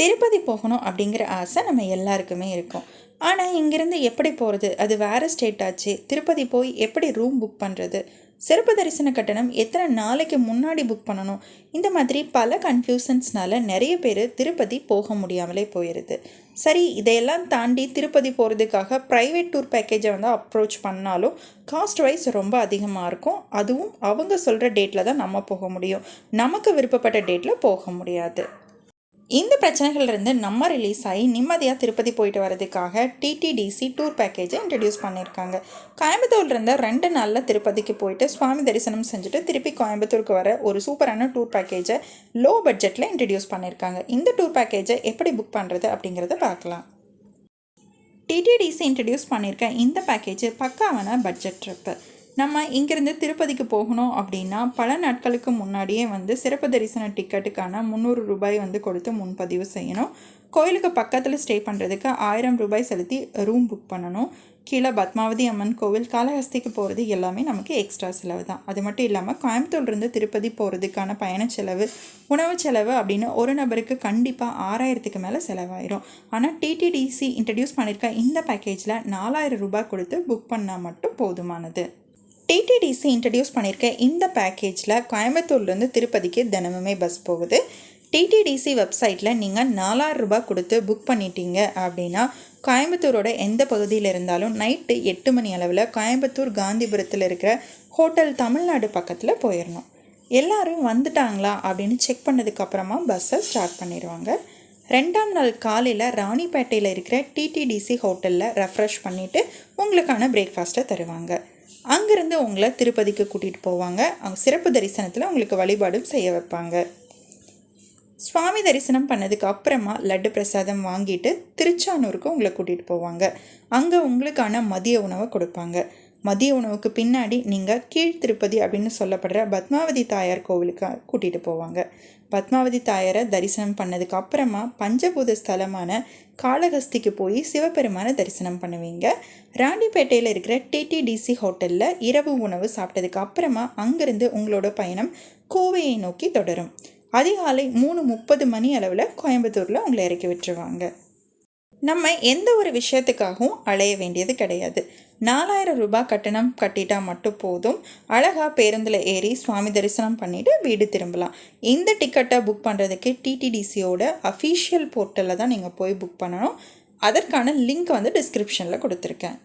திருப்பதி போகணும் அப்படிங்கிற ஆசை நம்ம எல்லாருக்குமே இருக்கும். ஆனால் இங்கேருந்து எப்படி போகிறது அது வேறு ஸ்டேட் ஆச்சு. திருப்பதி போய் எப்படி ரூம் புக் பண்ணுறது சிறப்பு தரிசன கட்டணம் எத்தனை நாளைக்கு முன்னாடி புக் பண்ணணும்? இந்த மாதிரி பல கன்ஃபியூஷன்ஸ்னால நிறைய பேர் திருப்பதி போக முடியாமலே போயிடுது சரி இதையெல்லாம் தாண்டி திருப்பதி போகிறதுக்காக ப்ரைவேட் டூர் பேக்கேஜை வந்து அப்ரோச் பண்ணாலும் காஸ்ட் வைஸ் ரொம்ப அதிகமாக இருக்கும். அதுவும் அவங்க சொல்கிற டேட்டில் தான் நம்ம போக முடியும். நமக்கு விருப்பப்பட்ட டேட்டில் போக முடியாது. இந்த பிரச்சனைகள்லேருந்து நம்ம ரிலீஸ் ஆகி நிம்மதியாக திருப்பதி போயிட்டு வரதுக்காக டிடிடிசி டூர் பேக்கேஜை இன்ட்ரடியூஸ் பண்ணியிருக்காங்க. கோயம்புத்தூர்லேருந்து ரெண்டு நாளில் திருப்பதிக்கு போயிட்டு சுவாமி தரிசனம் செஞ்சுட்டு திருப்பி கோயம்புத்தூருக்கு வர ஒரு சூப்பரான டூர் பேக்கேஜை லோ பட்ஜெட்டில் இன்ட்ரடியூஸ் பண்ணியிருக்காங்க. இந்த டூர் பேக்கேஜை எப்படி புக் பண்ணுறது அப்படிங்கிறத பார்க்கலாம். டிடிடிசி இன்ட்ரடியூஸ் பண்ணியிருக்க இந்த பேக்கேஜ் பக்காவான பட்ஜெட் ட்ரிப்பு நம்ம இங்கேருந்து திருப்பதிக்கு போகணும் அப்படின்னா பல நாட்களுக்கு முன்னாடியே வந்து சிறப்பு தரிசன டிக்கெட்டுக்கான முந்நூறு ரூபாய் வந்து கொடுத்து முன்பதிவு செய்யணும். கோயிலுக்கு பக்கத்தில் ஸ்டே பண்ணுறதுக்கு ஆயிரம் ரூபாய் செலுத்தி ரூம் புக் பண்ணணும். கீழே பத்மாவதி அம்மன் கோவில் காலஹஸ்திக்கு போகிறது எல்லாமே நமக்கு எக்ஸ்ட்ரா செலவு தான். அது மட்டும் இல்லாமல் கோயம்புத்தூர்லேருந்து திருப்பதி போகிறதுக்கான பயண செலவு உணவு செலவு அப்படின்னு ஒரு நபருக்கு கண்டிப்பாக ஆறாயிரத்துக்கு மேலே செலவாயிரும். ஆனால் டிடிடிசி இன்ட்ரடியூஸ் பண்ணியிருக்க இந்த பேக்கேஜில் நாலாயிரம் ரூபாய் கொடுத்து புக் பண்ணால் மட்டும் போதுமானது. டிடிடிசி இன்ட்ரடியூஸ் பண்ணியிருக்க இந்த பேக்கேஜில் கோயம்புத்தூர்லேருந்து திருப்பதிக்கு தினமுமே பஸ் போகுது. டிடிடிசி வெப்சைட்டில் நீங்கள் நாலாயிரம் ரூபாய் கொடுத்து புக் பண்ணிட்டீங்க அப்படின்னா கோயம்புத்தூரோட எந்த பகுதியில் இருந்தாலும் நைட்டு எட்டு மணி அளவில் கோயம்புத்தூர் காந்திபுரத்தில் இருக்கிற ஹோட்டல் தமிழ்நாடு பக்கத்தில் போயிடணும் எல்லோரும் வந்துட்டாங்களா அப்படின்னு செக் பண்ணதுக்கப்புறமா பஸ்ஸை ஸ்டார்ட் பண்ணிடுவாங்க. ரெண்டாம் நாள் காலையில் ராணிப்பேட்டையில் இருக்கிற டிடிடிசி ஹோட்டலில் ரெஃப்ரெஷ் பண்ணிவிட்டு உங்களுக்கான பிரேக்ஃபாஸ்ட்டை தருவாங்க. அங்கேருந்து உங்களை திருப்பதிக்கு கூட்டிகிட்டு போவாங்க. அவங்க சிறப்பு தரிசனத்தில் உங்களுக்கு வழிபாடும் செய்ய வைப்பாங்க. சுவாமி தரிசனம் பண்ணதுக்கு அப்புறமா லட்டு பிரசாதம் வாங்கிட்டு திருச்சானூருக்கு உங்களை கூட்டிகிட்டு போவாங்க. அங்கே உங்களுக்கான மதிய உணவை கொடுப்பாங்க. மதிய உணவுக்கு பின்னாடி நீங்கள் கீழ்த்திருப்பதி அப்படின்னு சொல்லப்படுற பத்மாவதி தாயார் கோவிலுக்கு கூட்டிகிட்டு போவாங்க. பத்மாவதி தாயாரை தரிசனம் பண்ணதுக்கு அப்புறமா பஞ்சபூத ஸ்தலமான காளகஸ்திக்கு போய் சிவபெருமானை தரிசனம் பண்ணுவீங்க. ராணிப்பேட்டையில் இருக்கிற டிடிடிசி ஹோட்டலில் இரவு உணவு சாப்பிட்டதுக்கு அப்புறமா அங்கேருந்து உங்களோட பயணம் கோவையை நோக்கி தொடரும். அதிகாலை மூணு முப்பது மணி அளவில் கோயம்புத்தூரில் உங்களை இறக்கி விட்டுருவாங்க. நம்ம எந்த ஒரு விஷயத்துக்காகவும் அலைய வேண்டியது கிடையாது. நாலாயிரம் ரூபாய் கட்டணம் கட்டிட்டா மட்டும் போதும். அழகாக பேருந்தில் ஏறி சுவாமி தரிசனம் பண்ணிவிட்டு வீடு திரும்பலாம். இந்த டிக்கெட்டை புக் பண்ணுறதுக்கு டிடிடிசியோட அஃபீஷியல் போர்ட்டலில் தான் நீங்கள் போய் புக் பண்ணணும். அதற்கான லிங்க் வந்து டிஸ்கிரிப்ஷனில் கொடுத்துருக்கேன்.